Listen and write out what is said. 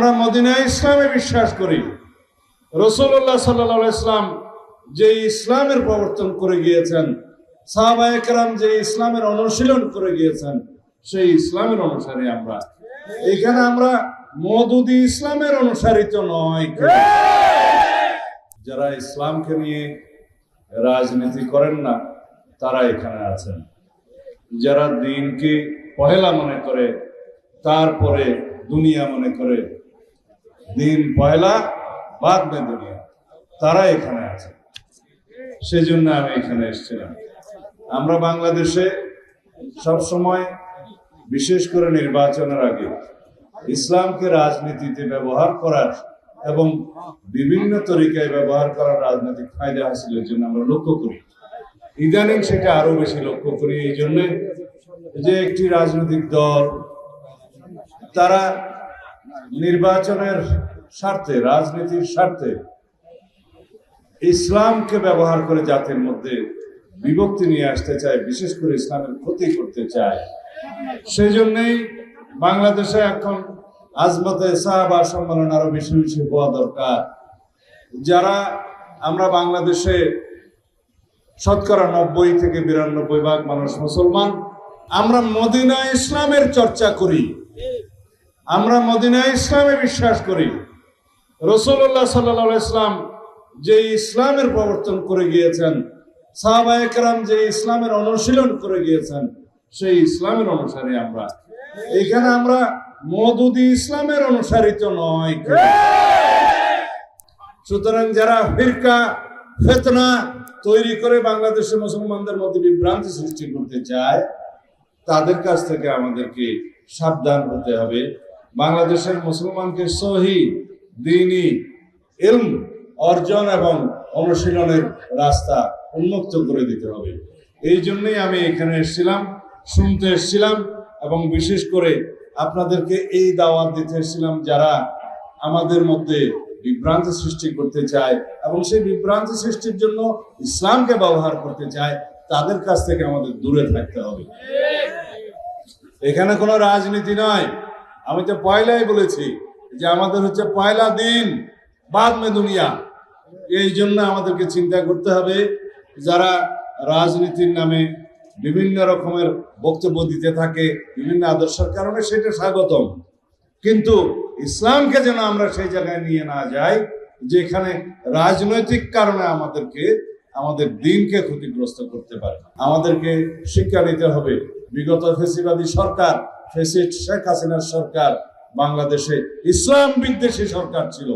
আমরা মদিনা ইসলামে বিশ্বাস করি। রসুল্লাহ সাল্লাহ ইসলাম যে ইসলামের প্রবর্তন করে গিয়েছেন সাহাবা যে ইসলামের অনুশীলন করে গিয়েছেন, সেই ইসলামের অনুসারে আমরা। এখানে আমরা মদুদি ইসলামের অনুসারিত নয়। যারা ইসলামকে নিয়ে রাজনীতি করেন না, তারা এখানে আছেন। যারা দিনকে পহেলা মনে করে, তারপরে দুনিয়া মনে করে দিন পয়লা বাদ দুনিয়া। তারা এখানে আছে। সেজন্য আমি এখানে এসেছিলাম। আমরা বাংলাদেশে সব সময় বিশেষ করে নির্বাচনের আগে ইসলামকে রাজনীতিতে ব্যবহার করার এবং বিভিন্ন তরিকায় ব্যবহার করার রাজনৈতিক ফায়দা হাসিলের জন্য আমরা লক্ষ্য করি। ইদানিং সেটা আরও বেশি লক্ষ্য করি এই জন্যে যে একটি রাজনৈতিক দল, তারা নির্বাচনের স্বার্থে, রাজনীতির স্বার্থে ইসলামকে ব্যবহার করে জাতির মধ্যে বিভক্তি নিয়ে আসতে চায়, বিশেষ করে ইসলামের ক্ষতি করতে চায়। সেই জন্যই বাংলাদেশে এখন আজমতে সাহাবা সম্মেলন আরও বেশি বেশি হওয়া দরকার। যারা আমরা বাংলাদেশে শতকরা নব্বই থেকে বিরানব্বই ভাগ মানুষ মুসলমান, আমরা মদিনা ইসলামের চর্চা করি। আমরা মদিনা ইসলামে বিশ্বাস করি। রসুল্লাহ সাল্লাহ ইসলাম যে ইসলামের প্রবর্তন করে গিয়েছেন সাহাবা যে ইসলামের অনুশীলন করে গিয়েছেন, সেই ইসলামের অনুসারে আমরা। এখানে আমরা মদুদি ইসলামের অনুসারিত নয়। সুতরাং যারা ফিরকা, ফেতনা তৈরি করে বাংলাদেশে মুসলমানদের মধ্যে বিভ্রান্তি সৃষ্টি করতে চায়, তাদের কাছ থেকে আমাদেরকে সাবধান হতে হবে। বাংলাদেশের মুসলমানকে সহি দিনী ইলম অর্জন এবং অনুশীলনের রাস্তা উন্মুক্ত করে দিতে হবে। এই জন্যই আমি এখানে এসেছিলাম, শুনতে এসেছিলাম এবং বিশেষ করে আপনাদেরকে এই দাওয়াত দিতে এসেছিলাম যারা আমাদের মধ্যে বিভ্রান্তি সৃষ্টি করতে চায় এবং সেই বিভ্রান্তি সৃষ্টির জন্য ইসলামকে ব্যবহার করতে চায়, তাদের কাছ থেকে আমাদের দূরে থাকতে হবে। এখানে কোনো রাজনীতি নয়। আমি তো পয়লাই বলেছি যে আমাদের হচ্ছে পয়লা দিন বাদ মে দুনিয়া। এই জন্য আমাদেরকে চিন্তা করতে হবে যারা রাজনীতির নামে বিভিন্ন রকমের বক্তব্য দিতে থাকে, বিভিন্ন আদর্শের কারণে সেটা স্বাগতম। কিন্তু ইসলামকে যেন আমরা সেই জায়গায় নিয়ে না যাই, যেখানে রাজনৈতিক কারণে আমাদেরকে, আমাদের দিনকে ক্ষতিগ্রস্ত করতে পারে আমাদেরকে শিক্ষা নিতে হবে। বিগত ফেসিবাদী সরকার, ফেসিস্ট শেখ হাসিনার সরকার বাংলাদেশে ইসলাম বিদ্বেষী সরকার ছিল।